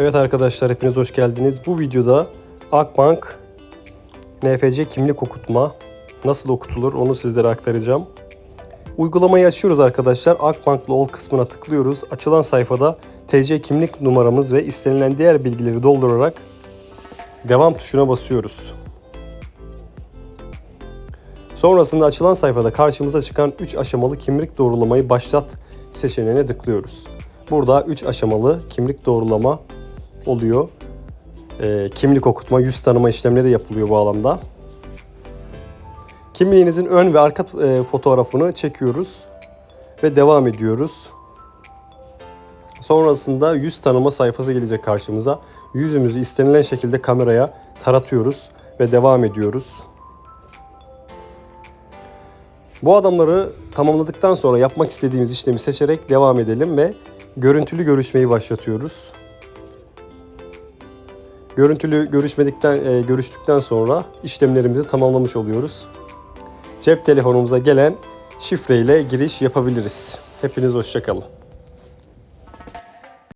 Evet arkadaşlar hepiniz hoş geldiniz. Bu videoda Akbank NFC kimlik okutma nasıl okutulur onu sizlere aktaracağım. Uygulamayı açıyoruz arkadaşlar. Akbank'la ol kısmına tıklıyoruz. Açılan sayfada TC kimlik numaramız ve istenilen diğer bilgileri doldurarak devam tuşuna basıyoruz. Sonrasında açılan sayfada karşımıza çıkan 3 aşamalı kimlik doğrulamayı başlat seçeneğine tıklıyoruz. Burada 3 aşamalı kimlik doğrulama oluyor. Ee, kimlik okutma, yüz tanıma işlemleri yapılıyor bu alanda. Kimliğinizin ön ve arka e, fotoğrafını çekiyoruz ve devam ediyoruz. Sonrasında yüz tanıma sayfası gelecek karşımıza. Yüzümüzü istenilen şekilde kameraya taratıyoruz ve devam ediyoruz. Bu adamları tamamladıktan sonra yapmak istediğimiz işlemi seçerek devam edelim ve görüntülü görüşmeyi başlatıyoruz. Görüntülü görüşmedikten e, görüştükten sonra işlemlerimizi tamamlamış oluyoruz. Cep telefonumuza gelen şifreyle giriş yapabiliriz. Hepiniz hoşçakalın.